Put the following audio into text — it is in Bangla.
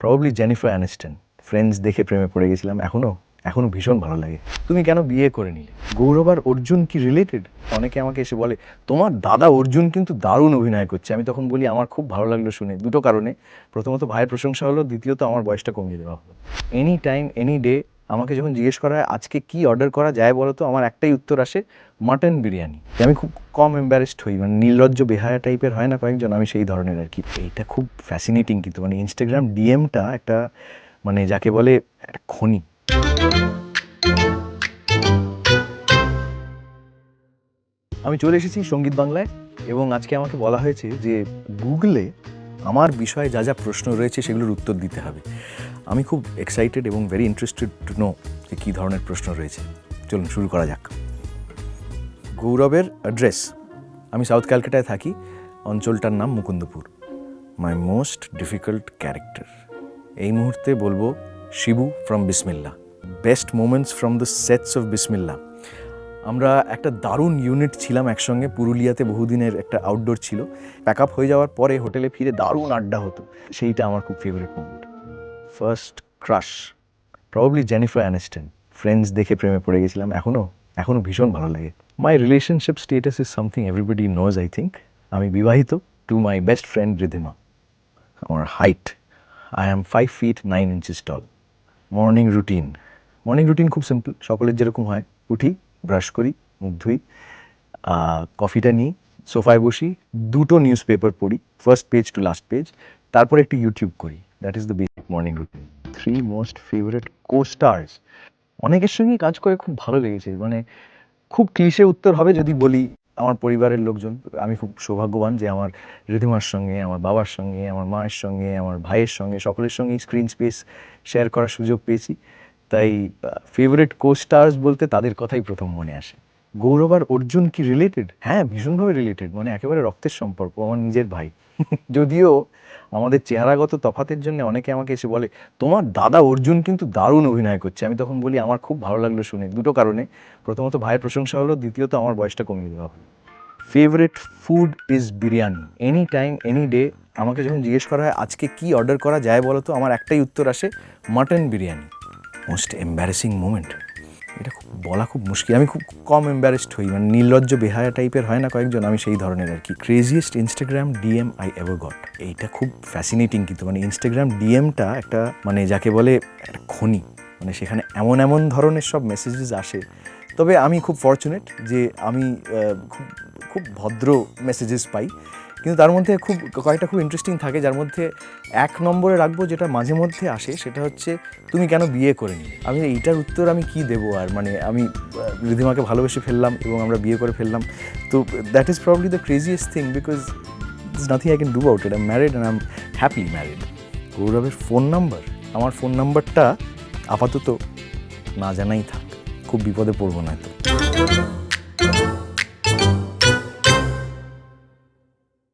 প্রবাবলি জেনিফার অ্যানিস্টন ফ্রেন্ডস দেখে প্রেমে পড়ে গেছিলাম, এখনও এখনও ভীষণ ভালো লাগে। তুমি কেন বিয়ে করে নিলে? গৌরব আর অর্জুন কি রিলেটেড অনেকে আমাকে এসে বলে, তোমার দাদা অর্জুন কিন্তু দারুণ অভিনয় করছে। আমি তখন বলি, আমার খুব ভালো লাগল শুনে। দুটো কারণে। প্রথমত ভাইয়ের প্রশংসা হলো, দ্বিতীয়ত আমার বয়সটা কমিয়ে দেওয়া হলো। এনি টাইম এনি ডে আমাকে যখন জিজ্ঞেস করা হয়, আজকে কি অর্ডার করা যায় বলো তো আমার একটাই উত্তর আসে মাটন বিরিয়ানি। আমি খুব কম এম্বারেসড হই মানে নির্লজ্জ বেহায়া টাইপের হয় না কয়েকজন, আমি সেই ধরনের আর কি। এইটা খুব ফ্যাসিনেটিং কিন্তু মানে ইনস্টাগ্রাম ডিএমটা একটা মানে যাকে বলে একটা খনি। আমি চলে এসেছি সংগীত বাংলায় এবং আজকে আমাকে বলা হয়েছে যে গুগলে আমার বিষয়ে যা যা প্রশ্ন রয়েছে সেগুলোর উত্তর দিতে হবে। আমি খুব এক্সাইটেড এবং ভেরি ইন্টারেস্টেড টু নো যে কী ধরনের প্রশ্ন রয়েছে। চলুন শুরু করা যাক। গৌরবের অ্যাড্রেস আমি সাউথ ক্যালকাটায় থাকি। অঞ্চলটার নাম Mukundapur. My most difficult character এই মুহূর্তে বলব Shibu from Bismillah best moments from the sets of Bismillah আমরা একটা দারুণ ইউনিট ছিলাম একসঙ্গে। পুরুলিয়াতে বহুদিনের একটা আউটডোর ছিল। প্যাক আপ হয়ে যাওয়ার পরে হোটেলে ফিরে দারুণ আড্ডা হতো। সেইটা আমার খুব favourite moment first crush probably Jennifer Aniston Friends দেখে প্রেমে পড়ে গেছিলাম এখনও এখনও ভীষণ ভালো লাগে। My relationship status is something everybody knows I think আমি বিবাহিত to my best friend Ridhima আমার height I am five feet nine inches tall morning routine morning routine খুব সিম্পল সকলের যেরকম হয়, উঠি ব্রাশ করি, মুখ ধুই কফিটা নিই সোফায় বসি, দুটো নিউজ পেপার পড়ি first page to last page তারপর একটু ইউটিউব করি। That is the basic morning routine three most favourite costars অনেকের সঙ্গেই কাজ করে খুব ভালো লেগেছে। মানে খুব ক্লিশে উত্তর হবে যদি বলি আমার পরিবারের লোকজন। আমি খুব সৌভাগ্যবান যে আমার রিধিমার সঙ্গে, আমার বাবার সঙ্গে, আমার মায়ের সঙ্গে, আমার ভাইয়ের সঙ্গে, সকলের সঙ্গেই স্ক্রিন স্পেস শেয়ার করার সুযোগ পেয়েছি। তাই ফেভারিট কো স্টার্স বলতে তাদের কথাই প্রথম মনে আসে। গৌরব আর অর্জুন কি রিলেটেড হ্যাঁ ভীষণভাবে রিলেটেড মানে একেবারে রক্তের সম্পর্ক। আমার নিজের ভাই। যদিও আমাদের চেহারাগত তফাতের জন্য অনেকে আমাকে এসে বলে, তোমার দাদা অর্জুন কিন্তু দারুণ অভিনয় করছে। আমি তখন বলি, আমার খুব ভালো লাগল শুনে। দুটো কারণে। প্রথমত, ভাইয়ের প্রশংসা হলো, দ্বিতীয়ত, আমার বয়সটা কমিয়ে দেওয়া হলো। Favourite food is biryani any time any day আমাকে যখন জিজ্ঞেস করা হয়, আজকে কি অর্ডার করা যায় বলো তো? আমার একটাই উত্তর আসে mutton biryani most embarrassing moment এটা খুব বলা খুব মুশকিল। আমি খুব কম এম্বারেসড হই। মানে নির্লজ্জ বেহায়া টাইপের হয় না কয়েকজন, আমি সেই ধরনের আর কি। Craziest Instagram DM I ever got এইটা খুব ফ্যাসিনেটিং কিন্তু। মানে ইনস্টাগ্রাম ডিএমটা একটা মানে যাকে বলে একটা খনি। মানে সেখানে এমন এমন ধরনের সব মেসেজেস আসে। তবে আমি খুব ফর্চুনেট যে আমি খুব খুব ভদ্র মেসেজেস পাই। কিন্তু তার মধ্যে খুব, কয়েকটা খুব ইন্টারেস্টিং থাকে, যার মধ্যে এক নম্বরে রাখব যেটা মাঝে মধ্যে আসে, সেটা হচ্ছে তুমি কেন বিয়ে করে নিলে? আমি এইটার উত্তর আমি কি দেবো আর? মানে আমি রিধিমাকে ভালোবেসে ফেললাম এবং আমরা বিয়ে করে ফেললাম। তো that is probably the craziest thing because is nothing I can do out it I married and I am married গৌরবের ফোন নাম্বার আমার ফোন নাম্বারটা আপাতত না জানাই থাক। খুব বিপদে পড়ব না তো